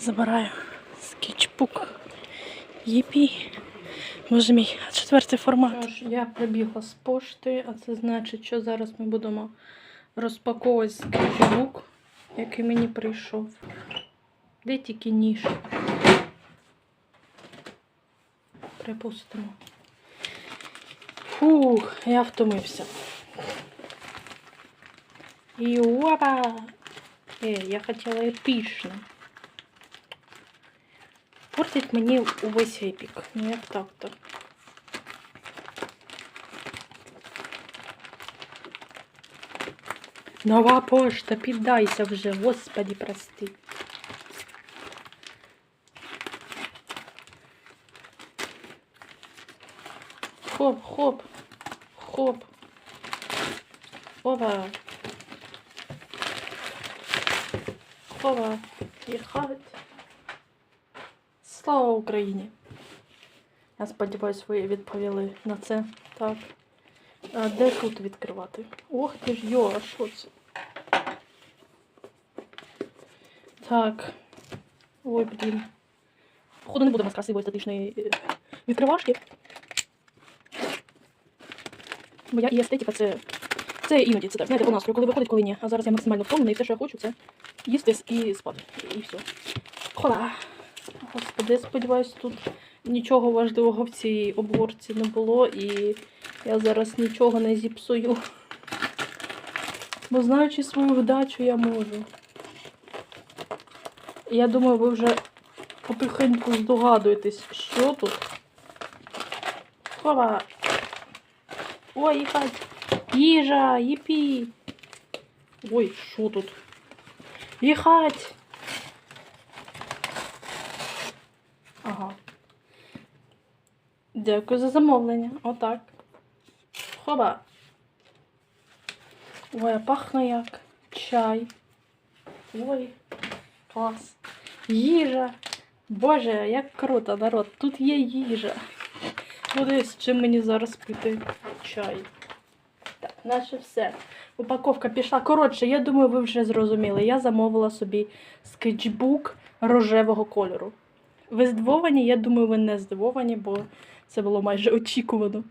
Забираю скетчбук. Єпі. Боже мій, четвертий формат. Я прибігла з пошти, а це значить, що зараз ми будемо розпаковувати скетчбук, який мені прийшов. Де тільки ніж? Припустимо. Фух, я втомився. І! Е, я хотіла епічно. Портить мені увесь епік. Ну як так-то? Нова пошта, піддайся вже, господі прости. Хоп, хоп, хоп. Ова. Хова. Їхать. Слава Україні! Я сподіваюся, ви відповіли на це. Так. А де тут відкривати? Ох ти ж йо, а що це? Так. Ой, блін. Походу не буде у нас красивої естетичної е, відкривашки. Моя і естетика це. Це іноді це так. Знаєте, по настрою, коли виходить, коли ні. А зараз я максимально втомлена і все, що я хочу, це їсти і спати. І все. Хола. Господи, я сподіваюся, тут нічого важливого в цій обгорці не було, і я зараз нічого не зіпсую. Бо знаючи свою вдачу, я можу. Я думаю, ви вже потихеньку здогадуєтесь, що тут. Хова. Ой, їхать. Їжа, їпі. Ой, що тут? Їхать. Ага. Дякую за замовлення. Отак. Хоба. Ой, а пахне як. Чай. Ой, клас. Їжа. Боже, як круто, народ. Тут є їжа. Буде з чим мені зараз пити чай. Так, наче все. Упаковка пішла. Коротше, я думаю, ви вже зрозуміли. Я замовила собі скетчбук рожевого кольору. Ви здивовані? Я думаю, ви не здивовані, бо це було майже очікувано.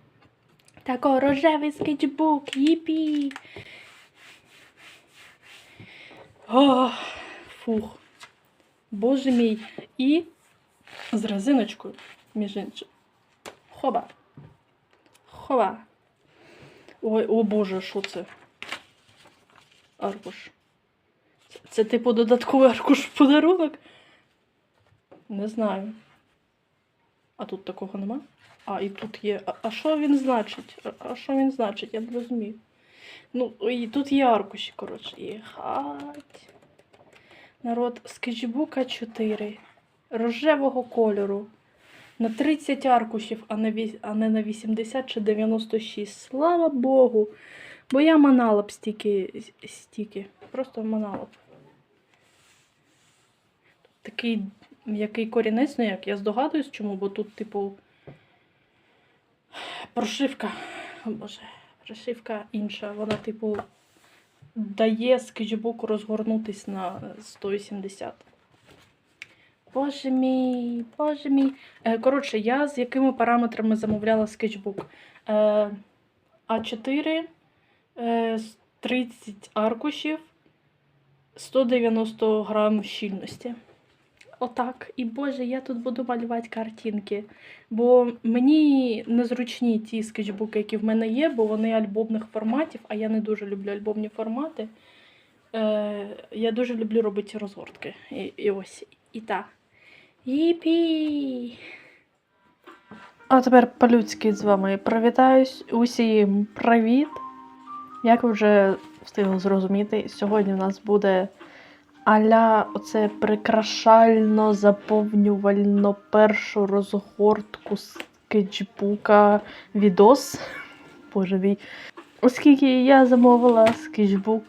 Так, о, рожевий скетчбук, їпі. О, фух. Боже мій. І з резиночкою, між іншим. Хоба. Хоба. Ой, о Боже, що це? Аркуш. Це типу додатковий аркуш в подарунок? Не знаю. А тут такого нема? А, і тут є. А, що він значить? А, що він значить? Я не розумію. Ну, і тут є аркуші, коротше. Єхать. Народ, скетчбука 4. Рожевого кольору. На 30 аркушів, а не, на 80 чи 96. Слава Богу. Бо я манала б стільки, стільки. Просто манала б. Такий м'який корінець, ну як я здогадуюсь, чому, бо тут, типу, прошивка. О Боже, прошивка інша. Вона, типу, дає скетчбуку розгорнутись на 180. Боже мій, боже мій. Е, коротше, я з якими параметрами замовляла скетчбук? Е, А4, е, 30 аркушів, 190 грам щільності. Отак. І Боже, я тут буду малювати картинки. Бо мені незручні ті скетчбуки, які в мене є, бо вони альбомних форматів, а я не дуже люблю альбомні формати. Е, я дуже люблю робити розгортки. І, і ось. І так. Їпі! А тепер по-людськи з вами привітаюсь. Усім привіт! Як ви вже встигли зрозуміти, сьогодні в нас буде аля оце прикрашально заповнювально першу розгортку скетчбука відос. Боже мій. Оскільки я замовила скетчбук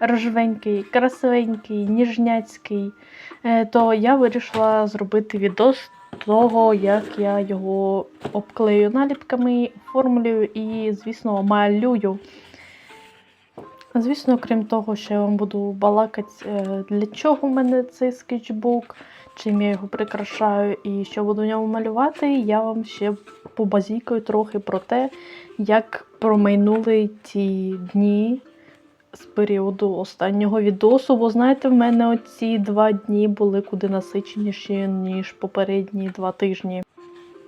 рожевенький, красивенький, ніжняцький, е, то я вирішила зробити відос того, як я його обклею наліпками, оформлюю і, звісно, малюю. Звісно, крім того, що я вам буду балакати, е, для чого в мене цей скетчбук, чим я його прикрашаю і що буду в ньому малювати, я вам ще побазікаю трохи про те, як промайнули ті дні з періоду останнього відосу. Бо знаєте, в мене оці два дні були куди насиченіші, ніж попередні два тижні.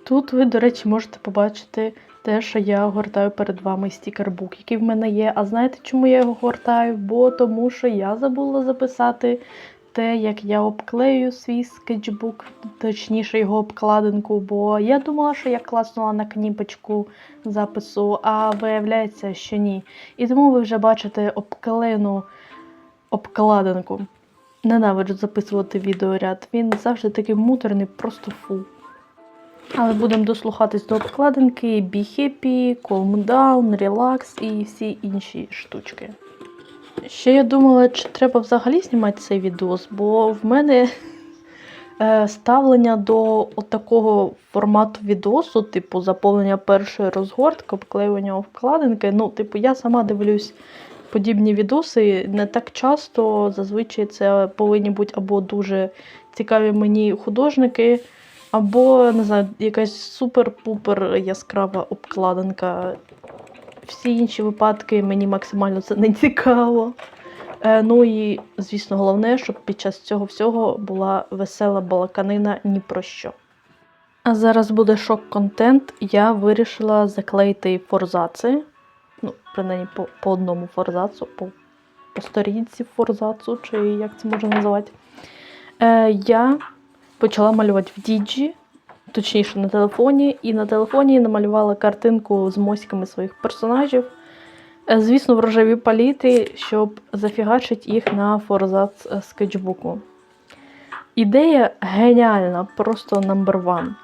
Тут ви, до речі, можете побачити те, що я гортаю перед вами стікербук, який в мене є. А знаєте, чому я його гортаю? Бо тому що я забула записати те, як я обклею свій скетчбук, точніше його обкладинку, бо я думала, що я класнула на кніпочку запису, а виявляється, що ні. І тому ви вже бачите обклеєну обкладинку. Ненавиджу записувати відеоряд. Він завжди такий муторний, просто фу. Але будемо дослухатись до обкладинки Be Happy, Calm Down, Relax і всі інші штучки. Ще я думала, чи треба взагалі знімати цей відос, бо в мене е, ставлення до такого формату відосу, типу заповнення першої розгортки, обклеювання обкладинки. Ну, типу, я сама дивлюсь подібні відоси не так часто. Зазвичай це повинні бути або дуже цікаві мені художники. Або, не знаю, якась супер-пупер яскрава обкладинка. Всі інші випадки мені максимально це не цікаво. Е, ну і, звісно, головне, щоб під час цього всього була весела балаканина ні про що. А зараз буде шок-контент. Я вирішила заклеїти форзаци. Ну, принаймні по, по одному форзацу, по, по сторінці форзацу, чи як це можна називати. Е, я почала малювати в діджі, точніше на телефоні, і на телефоні намалювала картинку з моськами своїх персонажів. Е, Звісно, в рожевій палітрі, щоб зафігачити їх на форзац е, скетчбуку. Ідея геніальна, просто number one.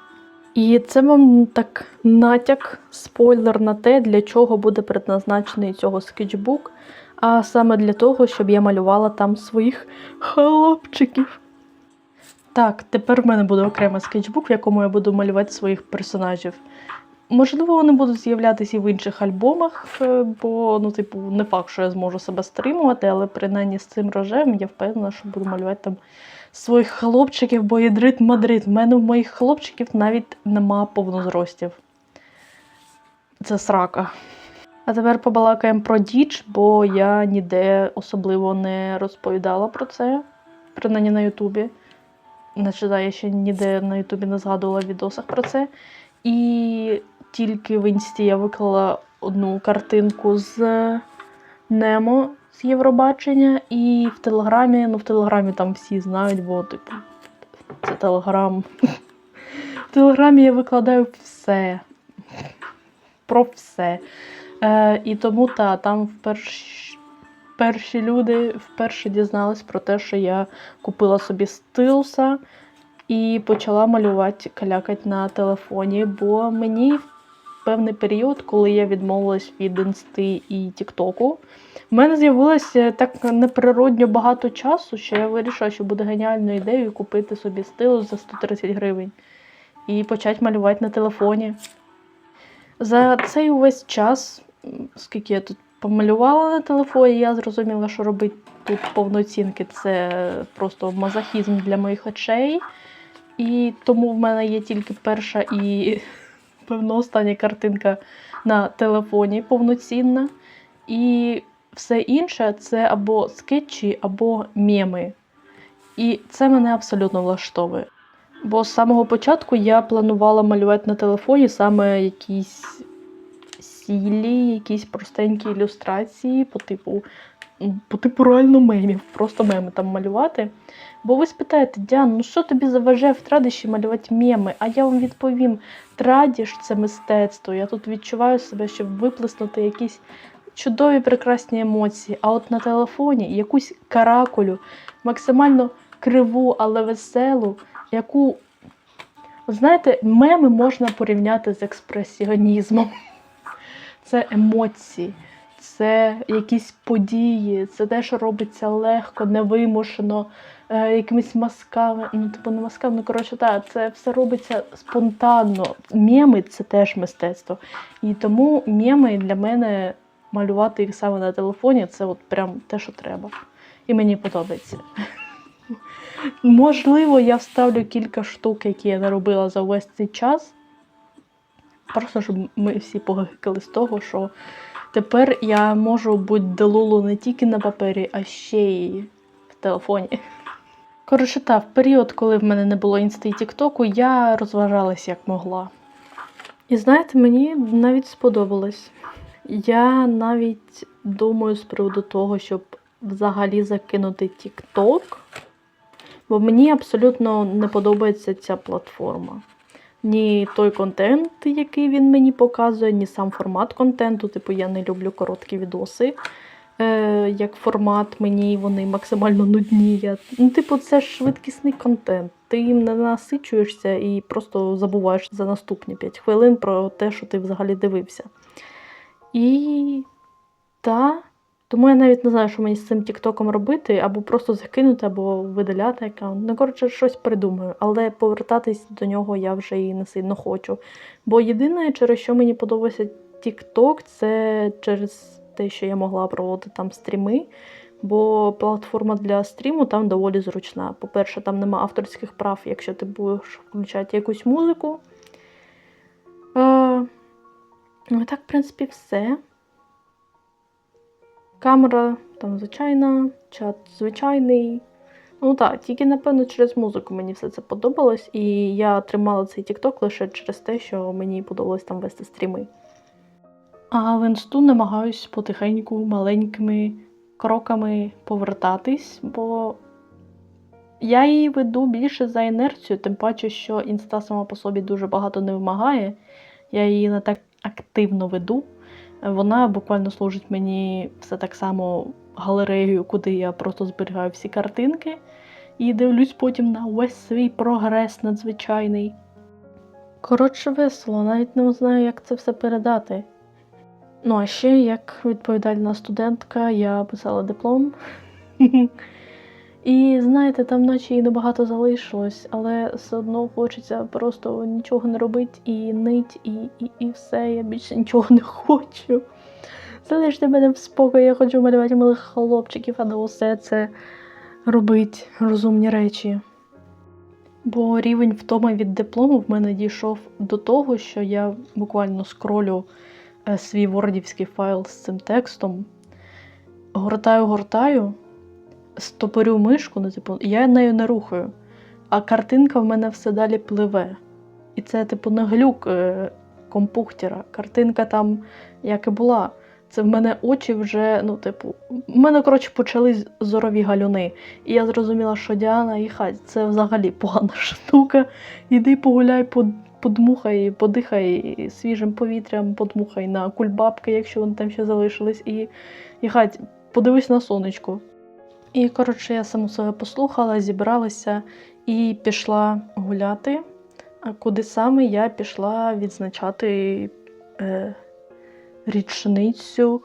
І це вам так натяк, спойлер на те, для чого буде предназначений цього скетчбук, а саме для того, щоб я малювала там своїх хлопчиків. Так, тепер в мене буде окремий скетчбук, в якому я буду малювати своїх персонажів. Можливо, вони будуть з'являтися і в інших альбомах, е, бо, ну, типу, не факт, що я зможу себе стримувати, але принаймні з цим рожем я впевнена, що буду малювати там своїх хлопчиків, бо ядрит Мадрид. В мене в моїх хлопчиків навіть нема повнозростів. Це срака. А тепер побалакаємо про діч, бо я ніде особливо не розповідала про це, принаймні на Ютубі. Да, я ще ніде на Ютубі не згадувала в відосах про це. І тільки в інсті я виклала одну картинку з Немо з Євробачення, і в Телеграмі, ну в Телеграмі там всі знають, бо, типу, це Телеграм. В Телеграмі я викладаю все. Про все. Е, і тому та, там вперше перші люди вперше дізнались про те, що я купила собі стилса і почала малювати, калякати на телефоні, бо мені в певний період, коли я відмовилась від інсти і Тіктоку, в мене з'явилося так неприродньо багато часу, що я вирішила, що буде геніальною ідеєю купити собі стилус за 130 гривень і почати малювати на телефоні. За цей увесь час, скільки я тут помалювала на телефоні, я зрозуміла, що робити тут повноцінки це просто мазохізм для моїх очей. І тому в мене є тільки перша і, певно, остання картинка на телефоні повноцінна. І все інше це або скетчі, або меми. І це мене абсолютно влаштовує. Бо з самого початку я планувала малювати на телефоні саме якісь сілі, якісь простенькі ілюстрації по типу, по типу реально мемів, просто меми там малювати. Бо ви спитаєте, Діан, ну що тобі заважає в традиші малювати меми? А я вам відповім: традіш це мистецтво. Я тут відчуваю себе, щоб виплеснути якісь чудові прекрасні емоції. А от на телефоні якусь каракулю, максимально криву, але веселу, яку, знаєте, меми можна порівняти з експресіонізмом. Це емоції, це якісь події, це те, що робиться легко, невимушено, е, якимись масками. Ну, типу, не масками, ну коротше, так, це все робиться спонтанно. Меми це теж мистецтво. І тому меми для мене малювати їх саме на телефоні це от прям те, що треба. І мені подобається. Можливо, я вставлю кілька штук, які я наробила за увесь цей час. Просто щоб ми всі погикали з того, що тепер я можу бути делулу не тільки на папері, а ще й в телефоні. Коротше, та, в період, коли в мене не було інсти і тіктоку, я розважалась як могла. І знаєте, мені навіть сподобалось. Я навіть думаю з приводу того, щоб взагалі закинути тікток, бо мені абсолютно не подобається ця платформа. Ні той контент, який він мені показує, ні сам формат контенту. Типу, я не люблю короткі відоси. Е, як формат, мені вони максимально нудні. Я, ну, типу, це ж швидкісний контент. Ти їм не насичуєшся і просто забуваєш за наступні 5 хвилин про те, що ти взагалі дивився. І та, тому я навіть не знаю, що мені з цим Тіктоком робити, або просто закинути, або видаляти аккаунт. Ну, коротше, щось придумаю, але повертатись до нього я вже і не сильно хочу. Бо єдине, через що мені подобається Тікток, це через те, що я могла проводити там стріми. Бо платформа для стріму там доволі зручна. По-перше, там нема авторських прав, якщо ти будеш включати якусь музику. Е, ну, і так, в принципі, все. Камера там звичайна, чат звичайний. Ну так, тільки, напевно, через музику мені все це подобалось, і я тримала цей TikTok лише через те, що мені подобалось там вести стріми. А в інсту намагаюсь потихеньку маленькими кроками повертатись, бо я її веду більше за інерцію, тим паче, що інста сама по собі дуже багато не вимагає. Я її не так активно веду. Вона буквально служить мені все так само галереєю, куди я просто зберігаю всі картинки і дивлюсь потім на весь свій прогрес надзвичайний. Коротше, весело, навіть не знаю, як це все передати. Ну, а ще як відповідальна студентка, я писала диплом. І знаєте, там наче і небагато залишилось, але все одно хочеться просто нічого не робити і нить, і, і, і все. Я більше нічого не хочу. Залиште мене в спокій, я хочу малювати малих хлопчиків, а не усе це робити розумні речі. Бо рівень втоми від диплому в мене дійшов до того, що я буквально скролю е, свій вордівський файл з цим текстом, гортаю, гортаю, стопорю мишку, ну, типу, я нею не рухаю, а картинка в мене все далі пливе. І це, типу, не глюк е, компухтера. Картинка там як і була. Це в мене очі вже, ну, типу, в мене, коротше, почались зорові галюни. І я зрозуміла, що Діана і хай це взагалі погана штука. Іди погуляй, подмухай, подихай свіжим повітрям, подмухай на кульбабки, якщо вони там ще залишились, і, і хай подивись на сонечко. І, коротше, я саму себе послухала, зібралася і пішла гуляти. А куди саме я пішла відзначати е, річницю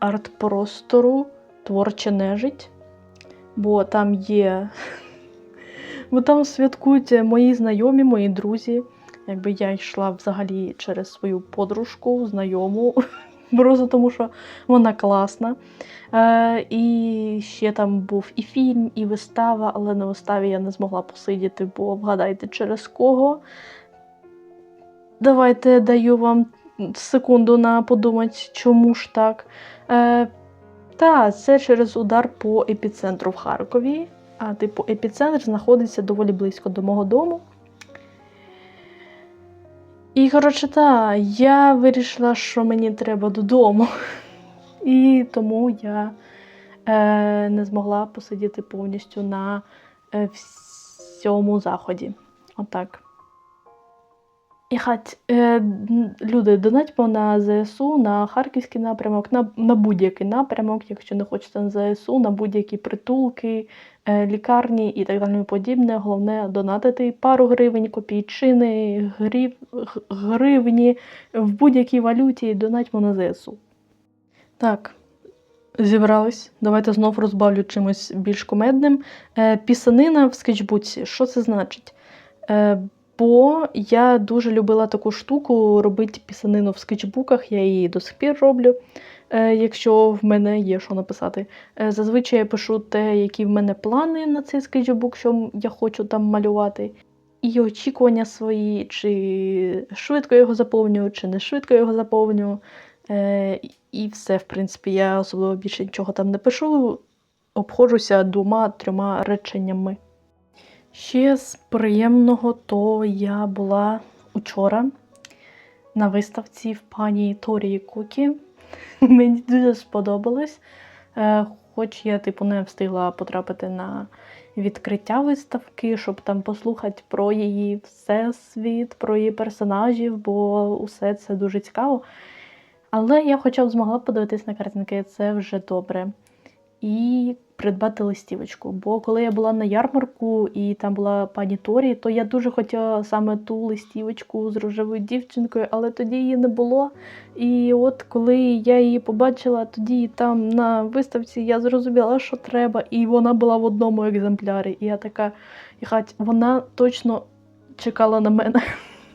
арт-простору Творча нежить. Бо там є. Бо там святкують мої знайомі, мої друзі. Якби я йшла взагалі через свою подружку, знайому, просто тому що вона класна. Е, і ще там був і фільм, і вистава, але на виставі я не змогла посидіти, бо вгадайте, через кого. Давайте даю вам секунду на подумати, чому ж так. Е, та, це через удар по епіцентру в Харкові. А, типу, епіцентр знаходиться доволі близько до мого дому. Коротше, та, я вирішила, що мені треба додому. І тому я е, не змогла посидіти повністю на е, всьому заході. Отак. І хать, е, люди, донатьмо на ЗСУ, на харківський напрямок, на, на будь-який напрямок, якщо не хочете на ЗСУ, на будь-які притулки, е, лікарні і так далі подібне. Головне донатити пару гривень, копійчини, грів, гривні в будь-якій валюті донатьмо на ЗСУ. Так, зібрались. Давайте знов розбавлю чимось більш кумедним. Е, пісанина в скетчбуці. Що це значить? Е, бо я дуже любила таку штуку робити пісанину в скетчбуках, я її до сих пір роблю. е, якщо в мене є що написати. Е, зазвичай я пишу те, які в мене плани на цей скетчбук, що я хочу там малювати. І очікування свої, чи швидко його заповнюю, чи не швидко його заповнюю. Е, і все, в принципі, я особливо більше нічого там не пишу. Обходжуся двома-трьома реченнями. Ще з приємного, то я була учора на виставці в пані Торії Кукі. Мені дуже сподобалось. Е, Хоч я, типу, не встигла потрапити на відкриття виставки, щоб там послухати про її всесвіт, про її персонажів, бо усе це дуже цікаво. Але я хоча б змогла подивитись на картинки, це вже добре. І придбати листівочку. Бо коли я була на ярмарку і там була пані Торі, то я дуже хотіла саме ту листівочку з рожевою дівчинкою, але тоді її не було. І от коли я її побачила, тоді там на виставці я зрозуміла, що треба, і вона була в одному екземплярі. І я така, «Єхать, вона точно чекала на мене.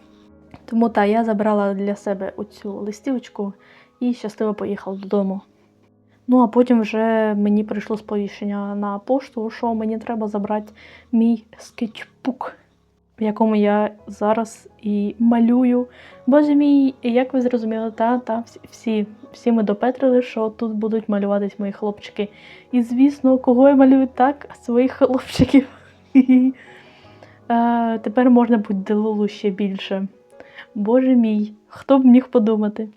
Тому так, я забрала для себе оцю листівочку і щасливо поїхала додому. Ну, а потім вже мені прийшло сповіщення на пошту, що мені треба забрати мій скетчбук, в якому я зараз і малюю. Боже мій, як ви зрозуміли, та, та, всі- всі, ми допетрили, що тут будуть малюватись мої хлопчики. І звісно, кого я малюю так, своїх хлопчиків. Е, Тепер можна бути делулу ще більше. Боже мій, хто б міг подумати?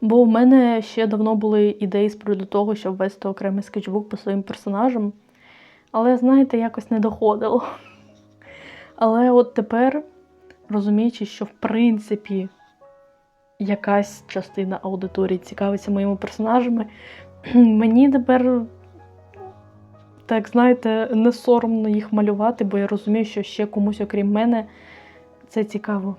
Бо в мене ще давно були ідеї з приводу того, щоб вести окремий скетчбук по своїм персонажам. Але, знаєте, якось не доходило. Але от тепер, розуміючи, що в принципі якась частина аудиторії цікавиться моїми персонажами, мені тепер, так знаєте, не соромно їх малювати, бо я розумію, що ще комусь, окрім мене, це цікаво.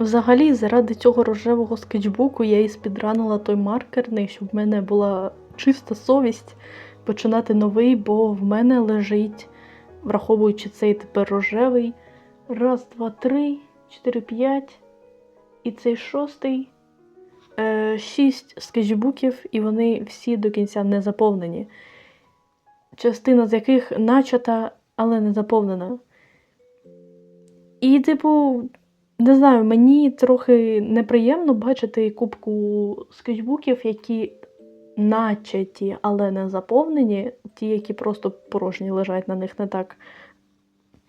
Взагалі, заради цього рожевого скетчбуку я і спідранила той маркерний, щоб в мене була чиста совість починати новий, бо в мене лежить, враховуючи цей тепер рожевий. Раз, два, три, чотири, п'ять. І цей шостий. Е, шість скетчбуків, і вони всі до кінця не заповнені. Частина з яких начата, але не заповнена. І, типу, не знаю, мені трохи неприємно бачити кубку скетчбуків, які начаті, але не заповнені. Ті, які просто порожні лежать на них не так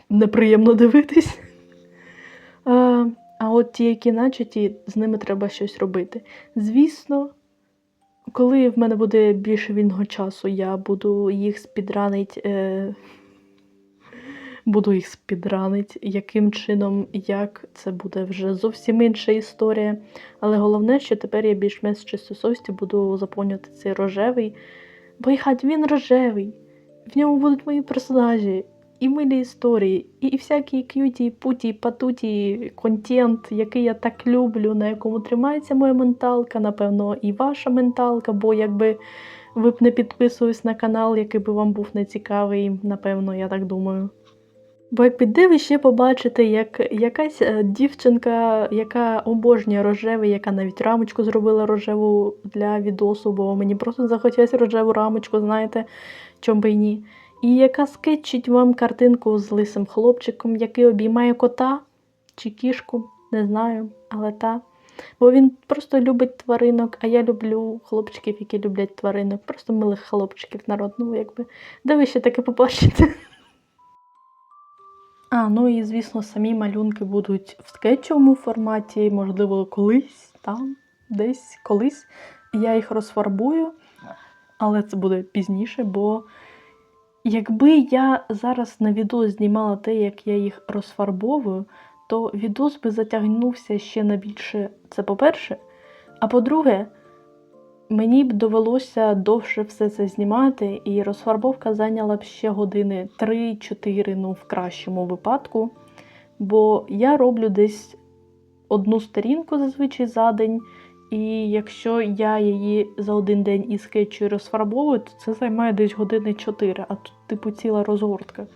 неприємно дивитись. А, от ті, які начаті, з ними треба щось робити. Звісно, коли в мене буде більше вільного часу, я буду їх спідранить. Е, буду їх спідранить, яким чином, як це буде вже зовсім інша історія. Але головне, що тепер я більш-менш чистосовісті буду заповнювати цей рожевий. Бо хать він рожевий. В ньому будуть мої персонажі, і милі історії, і, і всякі к'юті, путі, патуті, контент, який я так люблю, на якому тримається моя менталка, напевно, і ваша менталка, бо якби ви б не підписувались на канал, який би вам був нецікавий, напевно, я так думаю. Бо як піде ви ще побачите, як якась е, дівчинка, яка обожнює рожевий, яка навіть рамочку зробила рожеву для відосу, бо мені просто захотілося рожеву рамочку, знаєте, чом би й ні. І яка скетчить вам картинку з лисим хлопчиком, який обіймає кота чи кішку, не знаю, але та. Бо він просто любить тваринок, а я люблю хлопчиків, які люблять тваринок. Просто милих хлопчиків народ, ну якби. Де ви ще таке побачите? А, ну і звісно, самі малюнки будуть в скетчовому форматі, можливо, колись там, десь колись. Я їх розфарбую, але це буде пізніше, бо якби я зараз на відео знімала те, як я їх розфарбовую, то відос би затягнувся ще на більше. Це по-перше. А по-друге, мені б довелося довше все це знімати, і розфарбовка зайняла б ще години 3-4, ну, в кращому випадку. Бо я роблю десь одну сторінку зазвичай за день, і якщо я її за один день із скетчу розфарбовую, то це займає десь години 4, а тут, типу, ціла розгортка.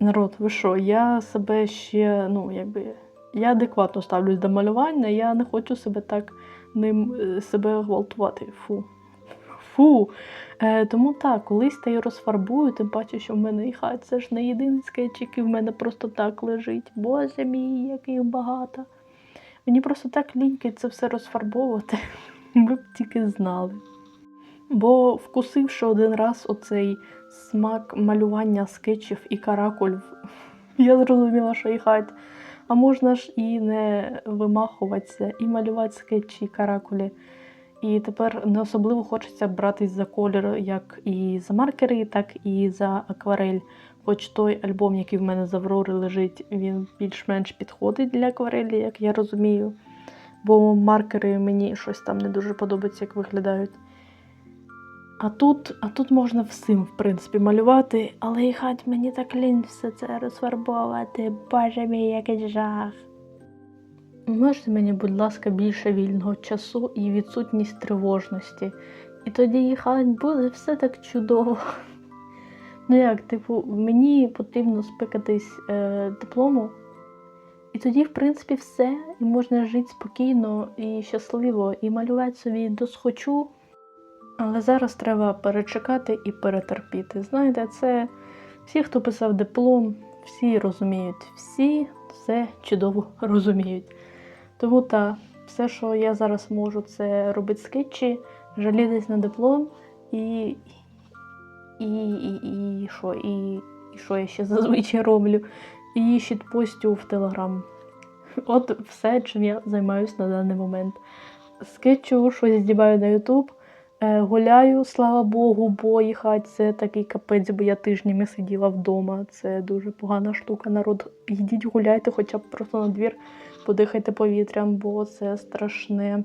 Народ, ви що, я себе ще, ну, якби. Я адекватно ставлюсь до малювання, я не хочу себе так ним е, себе гвалтувати. Фу. Фу. Е, тому так, колись та й розфарбую, тим паче, що в мене і хай це ж не єдиний скетч, який в мене просто так лежить. Боже мій, яких багато. Мені просто так ліньки це все розфарбовувати. Ви б тільки знали. Бо вкусивши один раз оцей смак малювання скетчів і каракуль, я зрозуміла, що і хать. А можна ж і не вимахуватися, і малювати скетчі і каракулі. І тепер не особливо хочеться братись за колір, як і за маркери, так і за акварель. Хоч той альбом, який в мене з Аврори лежить, він більш-менш підходить для акварелі, як я розумію. Бо маркери мені щось там не дуже подобається, як виглядають. А тут, а тут можна всім, в принципі, малювати, але і хать мені так лінь все це розфарбовувати. Боже мій, який жах. Можете мені, будь ласка, більше вільного часу і відсутність тривожності. І тоді і буде все так чудово. Ну як, типу, мені потрібно спикатись е, диплому, і тоді, в принципі, все, і можна жити спокійно і щасливо, і малювати собі досхочу. Але зараз треба перечекати і перетерпіти. Знаєте, це всі, хто писав диплом, всі розуміють, всі все чудово розуміють. Тому та все, що я зараз можу, це робити скетчі, жалітись на диплом і. І, і, і, що, і, і що я ще зазвичай роблю? І щитпостю в Телеграм. От все, чим я займаюся на даний момент. Скетчу, щось знімаю на Ютуб, гуляю, слава Богу, бо їхать це такий капець, бо я тижнями сиділа вдома. Це дуже погана штука. Народ, йдіть гуляйте, хоча б просто на двір, подихайте повітрям, бо це страшне.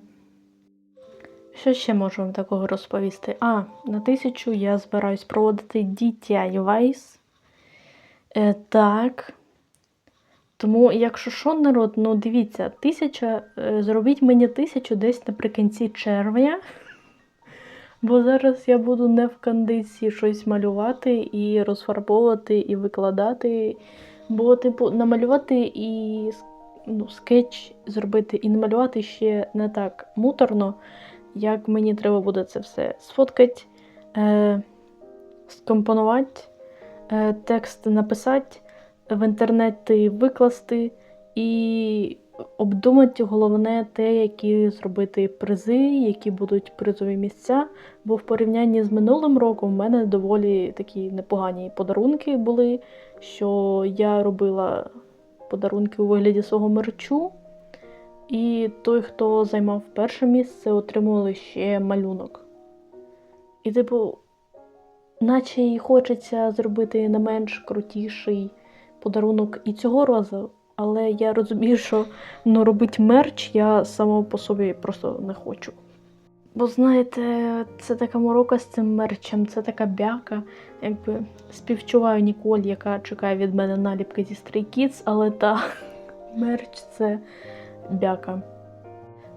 Що ще можу вам такого розповісти? А, на тисячу я збираюсь проводити DTI Vice. Е, так. Тому, якщо що, народ, ну дивіться, тисяча, е, зробіть мені тисячу десь наприкінці червня. Бо зараз я буду не в кондиції щось малювати і розфарбовувати, і викладати. Бо, типу, намалювати і ну, скетч зробити, і намалювати ще не так муторно як мені треба буде це все сфоткати, е, скомпонувати, е, текст написати, в інтернеті викласти і обдумати головне те, які зробити призи, які будуть призові місця. Бо в порівнянні з минулим роком в мене доволі такі непогані подарунки були, що я робила подарунки у вигляді свого мерчу. І той, хто займав перше місце, отримували ще малюнок. І, типу, наче й хочеться зробити не менш крутіший подарунок і цього разу, але я розумію, що ну, робити мерч я само по собі просто не хочу. Бо знаєте, це така морока з цим мерчем, це така бяка. Якби співчуваю Ніколь, яка чекає від мене наліпки зі Stray Kids, але та мерч це бяка.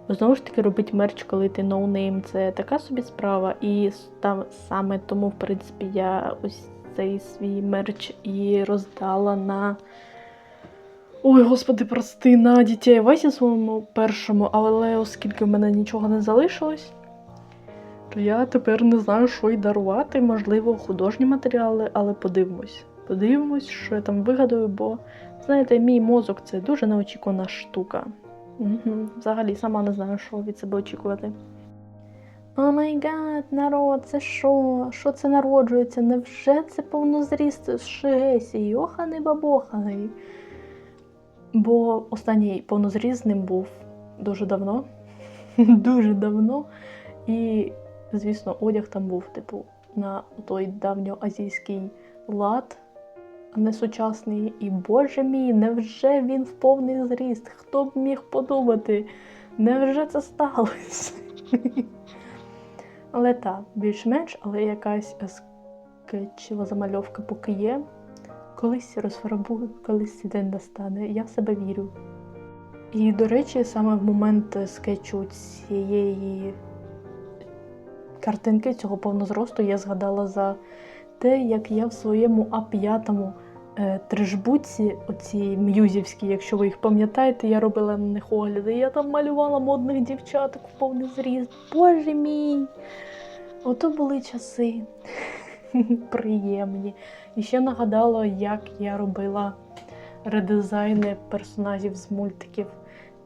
Бо знову ж таки робити мерч, коли ти ноунейм, це така собі справа. І там саме тому, в принципі, я ось цей свій мерч і роздала на. Ой, господи, прости, на дітей Васі своєму першому, але оскільки в мене нічого не залишилось, то я тепер не знаю, що й дарувати. Можливо, художні матеріали, але подивимось. Подивимось, що я там вигадую, бо, знаєте, мій мозок це дуже неочікувана штука. Угу. Взагалі сама не знаю, що від себе очікувати. О май гад, народ, це що? Що це народжується? Невже це повнозріст з Шигесі? Йоханий бабоханий. Бо останній повнозріз ним був дуже давно. дуже давно. І, звісно, одяг там був, типу, на той давньоазійський лад не сучасний. І боже мій, невже він в повний зріст? Хто б міг подумати? Невже це сталося? Але так, більш-менш, але якась скетчева замальовка поки є. Колись розфарбую, колись день настане. Я в себе вірю. І, до речі, саме в момент скетчу цієї картинки, цього повнозросту, я згадала за те, як я в своєму А5 е, тришбуці, оці м'юзівські, якщо ви їх пам'ятаєте, я робила на них огляди. Я там малювала модних дівчаток в повний зріст. Боже мій! Ото були часи приємні. І ще нагадала, як я робила редизайни персонажів з мультиків.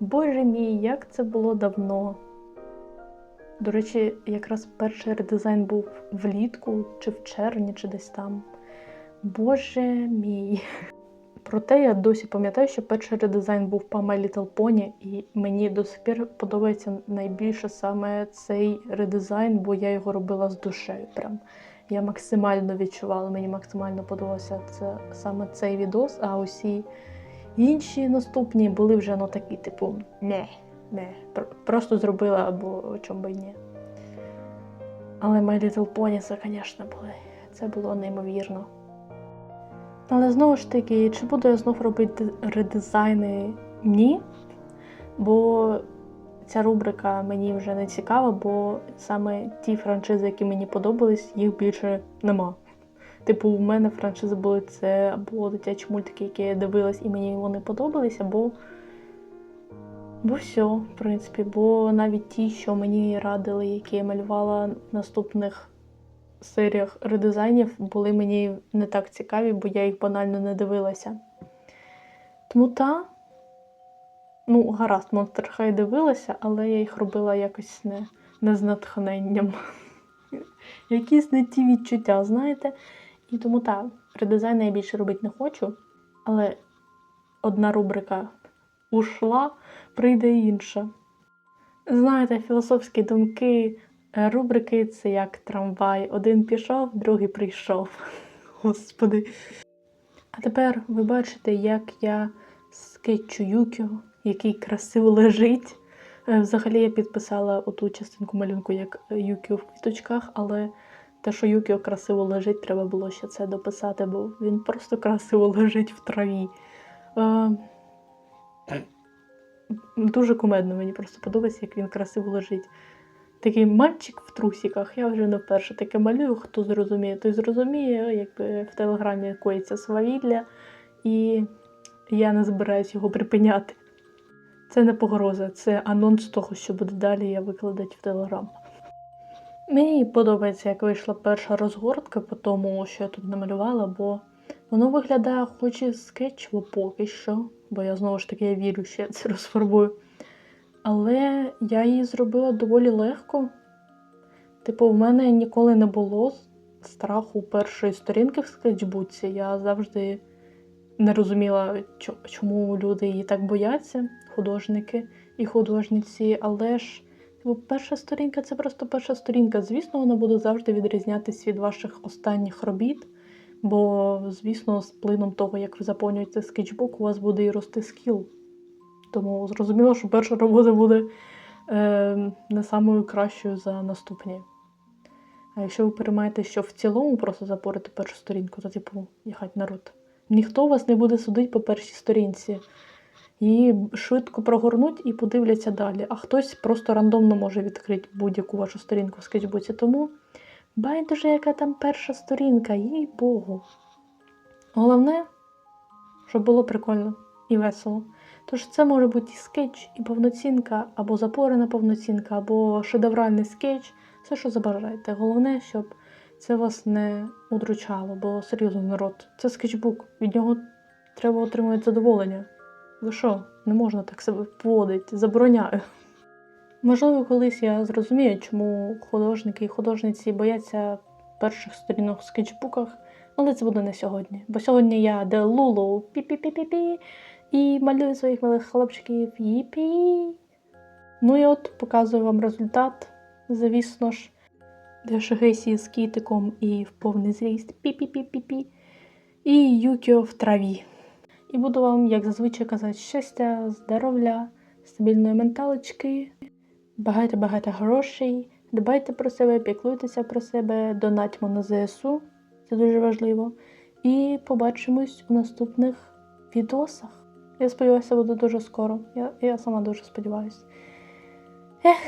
Боже мій, як це було давно. До речі, якраз перший редизайн був влітку, чи в червні, чи десь там. Боже мій. Проте я досі пам'ятаю, що перший редизайн був по My Little Pony, і мені до сих пір подобається найбільше саме цей редизайн, бо я його робила з душею. Прям я максимально відчувала, мені максимально подобався це саме цей відос, а усі інші наступні були вже ну такі, типу, не, не, просто зробила або чому би ні. Але My Little Pony це, звісно, були. Це було неймовірно. Але знову ж таки, чи буду я знов робити редизайни? Ні. Бо ця рубрика мені вже не цікава, бо саме ті франшизи, які мені подобались, їх більше нема. Типу, у мене франшизи були це або дитячі мультики, які я дивилась, і мені вони подобались, або. Бо все, в принципі, бо навіть ті, що мені радили, які я малювала в наступних серіях редизайнів, були мені не так цікаві, бо я їх банально не дивилася. Тому та, ну, гаразд, Monster High дивилася, але я їх робила якось не, не з натхненням. Якісь не ті відчуття, знаєте? І тому так, редизайни я більше робити не хочу, але одна рубрика ушла, прийде інша. Знаєте, філософські думки е, рубрики це як трамвай. Один пішов, другий прийшов. Господи. А тепер ви бачите, як я скетчу Юкіо, який красиво лежить. Е, Взагалі я підписала оту частинку малюнку як Юкіо в квіточках, але те, що Юкіо красиво лежить, треба було ще це дописати, бо він просто красиво лежить в траві. Е, Дуже кумедно, мені просто подобається, як він красиво лежить. Такий мальчик в трусіках, я вже не вперше таке малюю, хто зрозуміє, той зрозуміє, якби в телеграмі коїться свавілля, і я не збираюсь його припиняти. Це не погроза, це анонс того, що буде далі, я викладати в телеграм. Мені подобається, як вийшла перша розгортка по тому, що я тут намалювала, бо воно виглядає хоч і скетчево поки що, бо я знову ж таки я вірю, що я це розфарбую. Але я її зробила доволі легко. Типу, в мене ніколи не було страху першої сторінки в скетчбуці. Я завжди не розуміла, чому люди її так бояться, художники і художниці. Але ж типу, перша сторінка це просто перша сторінка. Звісно, вона буде завжди відрізнятися від ваших останніх робіт. Бо, звісно, з плином того, як ви заповнюєте скетчбук, у вас буде і рости скіл. Тому зрозуміло, що перша робота буде е, не самою кращою за наступні. А якщо ви переймаєте, що в цілому просто запорити першу сторінку, то типу, їхать народ. Ніхто вас не буде судити по першій сторінці. Її швидко прогорнуть і подивляться далі. А хтось просто рандомно може відкрити будь-яку вашу сторінку в скетчбуці. Тому байдуже, яка там перша сторінка, їй Богу. Головне, щоб було прикольно і весело. Тож це може бути і скетч, і повноцінка, або запорена повноцінка, або шедевральний скетч, все, що забажаєте. Головне, щоб це вас не удручало, бо серйозно народ, це скетчбук, від нього треба отримувати задоволення. Ви що, не можна так себе поводити, забороняю. Можливо, колись я зрозумію, чому художники і художниці бояться перших сторінок в скетчбуках, але це буде не сьогодні. Бо сьогодні я де Лулу пі-пі-пі-пі-пі і малюю своїх малих хлопчиків їпі. Ну і от показую вам результат, звісно ж, де Шигесі з кітиком і в повний зріст пі-пі-пі-пі-пі. І Юкіо в траві. І буду вам, як зазвичай, казати, щастя, здоров'я, стабільної менталочки, багато-багато грошей. Дбайте про себе, піклуйтеся про себе, донатьмо на ЗСУ, це дуже важливо. І побачимось у наступних відосах. Я сподіваюся, буде дуже скоро. Я, я сама дуже сподіваюся. Ех,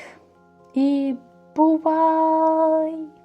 і Bye-bye.